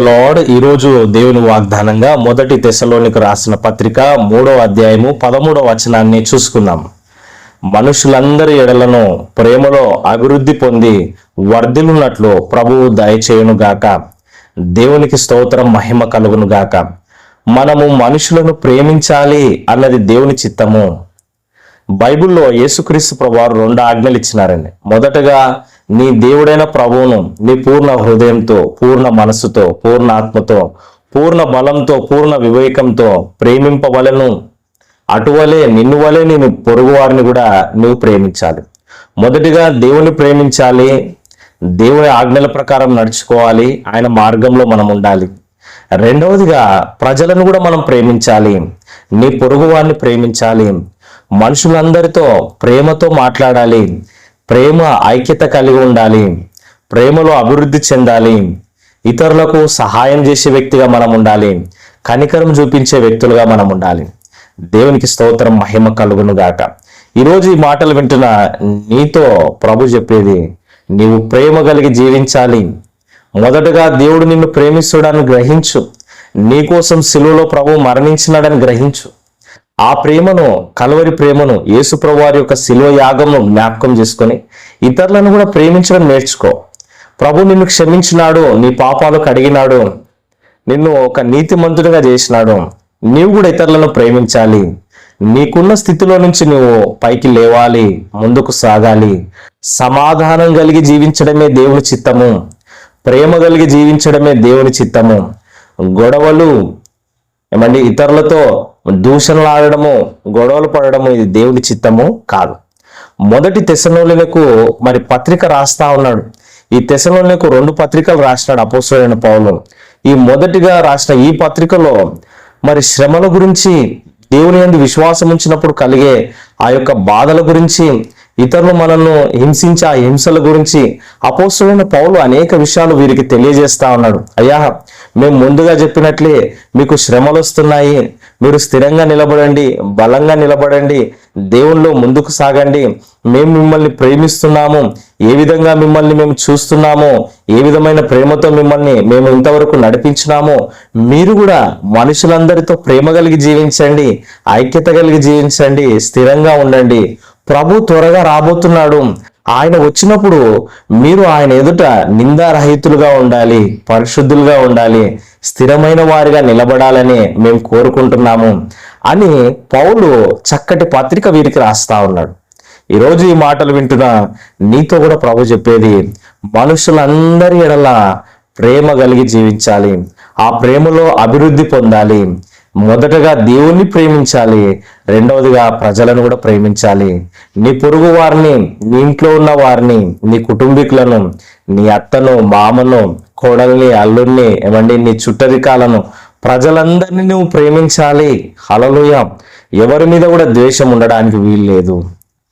Lord ఈరోజు దేవుని వాగ్దానంగా మొదటి దశలోనికి రాసిన పత్రిక మూడో అధ్యాయము పదమూడో వచనాన్ని చూసుకుందాం. మనుషులందరి ఎడలను ప్రేమలో అభివృద్ధి పొంది వర్ధిల్లున్నట్లు ప్రభువు దయచేయునుగాక దేవునికి స్తోత్రం మహిమ కలుగును గాక. మనము మనుషులను ప్రేమించాలి అన్నది దేవుని చిత్తము. బైబిల్లో యేసుక్రీస్తు ప్రభువారు రెండు ఆజ్ఞలు ఇచ్చినారండి. మొదటగా నీ దేవుడైన ప్రభువును నీ పూర్ణ హృదయంతో పూర్ణ మనస్సుతో పూర్ణ ఆత్మతో పూర్ణ బలంతో పూర్ణ వివేకంతో ప్రేమింపవలను. అటువలే నిన్ను వలె నేను పొరుగు వారిని కూడా నువ్వు ప్రేమించాలి. మొదటిగా దేవుని ప్రేమించాలి. దేవుని ఆజ్ఞల ప్రకారం నడుచుకోవాలి. ఆయన మార్గంలో మనం ఉండాలి. రెండవదిగా ప్రజలను కూడా మనం ప్రేమించాలి. నీ పొరుగు వారిని ప్రేమించాలి. మనుషులందరితో ప్రేమతో మాట్లాడాలి. ప్రేమ ఐక్యత కలిగి ఉండాలి. ప్రేమలో అభివృద్ధి చెందాలి. ఇతరులకు సహాయం చేసే వ్యక్తిగా మనం ఉండాలి. కనికరం చూపించే వ్యక్తులుగా మనం ఉండాలి. దేవునికి స్తోత్రం మహిమ కలుగును గాక. ఈరోజు ఈ మాటలు వింటున్న నీతో ప్రభు చెప్పేది నీవు ప్రేమ కలిగి జీవించాలి. మొదటగా దేవుడు నిన్ను ప్రేమిస్తుడాన్ని గ్రహించు. నీకోసం సిలువలో ప్రభు మరణించినాడని గ్రహించు. ఆ ప్రేమను కలవరి ప్రేమను యేసుప్రవారి యొక్క శిలువ యాగంలో జ్ఞాపకం చేసుకొని ఇతరులను కూడా ప్రేమించడం నేర్చుకో. ప్రభు నిన్ను క్షమించినాడు నీ పాపాలు కడిగినాడు నిన్ను ఒక నీతిమంతుడిగా చేసినాడు. నీవు కూడా ఇతరులను ప్రేమించాలి. నీకున్న స్థితిలో నుంచి నువ్వు పైకి లేవాలి ముందుకు సాగాలి. సమాధానం కలిగి జీవించడమే దేవుని చిత్తము. ప్రేమ కలిగి జీవించడమే దేవుని చిత్తము. గొడవలు ఏమండి ఇతరులతో దూషణలు ఆడడము గొడవలు పడడము ఇది దేవుని చిత్తము కాదు. మొదటి తెసనోళ్ళకు మరి పత్రిక రాస్తా ఉన్నాడు. ఈ తెసనోళ్ళకు రెండు పత్రికలు రాసినాడు అపోసరైన పౌలు. ఈ మొదటిగా రాసిన ఈ పత్రికలో మరి శ్రమల గురించి దేవుని ఎందు విశ్వాసం ఉంచినప్పుడు కలిగే ఆ యొక్క బాధల గురించి ఇతరులు మనల్ని హింసించే ఆ హింసల గురించి అపోస్తులైన పౌలు అనేక విషయాలు వీరికి తెలియజేస్తా ఉన్నాడు. అయ్యా మేము ముందుగా చెప్పినట్లే మీకు శ్రమలు వస్తున్నాయి మీరు స్థిరంగా నిలబడండి బలంగా నిలబడండి దేవుల్లో ముందుకు సాగండి. మేము మిమ్మల్ని ప్రేమిస్తున్నాము. ఏ విధంగా మిమ్మల్ని మేము చూస్తున్నామో ఏ విధమైన ప్రేమతో మిమ్మల్ని మేము ఇంతవరకు నడిపించినామో మీరు కూడా మనుషులందరితో ప్రేమ కలిగి జీవించండి ఐక్యత కలిగి జీవించండి స్థిరంగా ఉండండి. ప్రభు త్వరగా రాబోతున్నాడు. ఆయన వచ్చినప్పుడు మీరు ఆయన ఎదుట నిందారహితులుగా ఉండాలి పరిశుద్ధులుగా ఉండాలి. స్థిరమైన వారిగా నిలబడాలని మేము కోరుకుంటున్నాము అని పౌలు చక్కటి పత్రిక వీరికి రాస్తా ఉన్నాడు. ఈరోజు ఈ మాటలు వింటున్న నీతో కూడా ప్రభు చెప్పేది మనుషులందరి ఎడల ప్రేమ కలిగి జీవించాలి ఆ ప్రేమలో అభివృద్ధి పొందాలి మొదటగా దేవుణ్ణి ప్రేమించాలి రెండవదిగా ప్రజలను కూడా ప్రేమించాలి. నీ పొరుగు వారిని నీ ఇంట్లో ఉన్న వారిని నీ కుటుంబీకులను నీ అత్తను మామను కోడల్ని అల్లుణ్ణి ఏమండి నీ చుట్టరికాలను ప్రజలందరినీ నువ్వు ప్రేమించాలి. అలలుయ ఎవరి మీద కూడా ద్వేషం ఉండడానికి వీలు లేదు.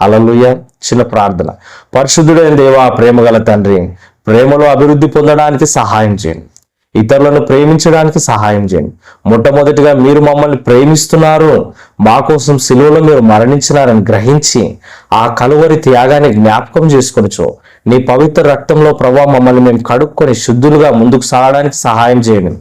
అలలుయ చిన్న ప్రార్థన. పరిశుద్ధుడైన దేవా ప్రేమగల తండ్రి ప్రేమలో అభివృద్ధి పొందడానికి సహాయం చేయండి. ఇతరులను ప్రేమించడానికి సహాయం చేయండి. మొట్టమొదటిగా మీరు మమ్మల్ని ప్రేమిస్తున్నారు. మా కోసం సిలువలో మీరు మరణించినారని గ్రహించి ఆ కలువరి త్యాగాన్ని జ్ఞాపకం చేసుకొనిచో నీ పవిత్ర రక్తంలో ప్రభా మమ్మల్ని మేము కడుక్కొని శుద్ధులుగా ముందుకు సాగడానికి సహాయం చేయండి.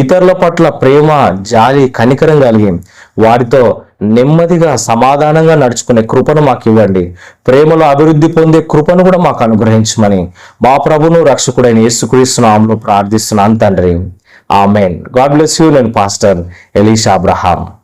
ఇతరుల పట్ల ప్రేమ జాలి కనికరం కలిగి వారితో నెమ్మదిగా సమాధానంగా నడుచుకునే కృపను మాకు ఇవ్వండి. ప్రేమలో అభివృద్ధి పొందే కృపను కూడా మాకు అనుగ్రహించమని మా ప్రభును రక్షకుడైన యేసుక్రీస్తు నామములో ప్రార్థిస్తున్నాను తండ్రి. ఆమెన్. God bless you. నేను పాస్టర్ ఎలీషా అబ్రహాం.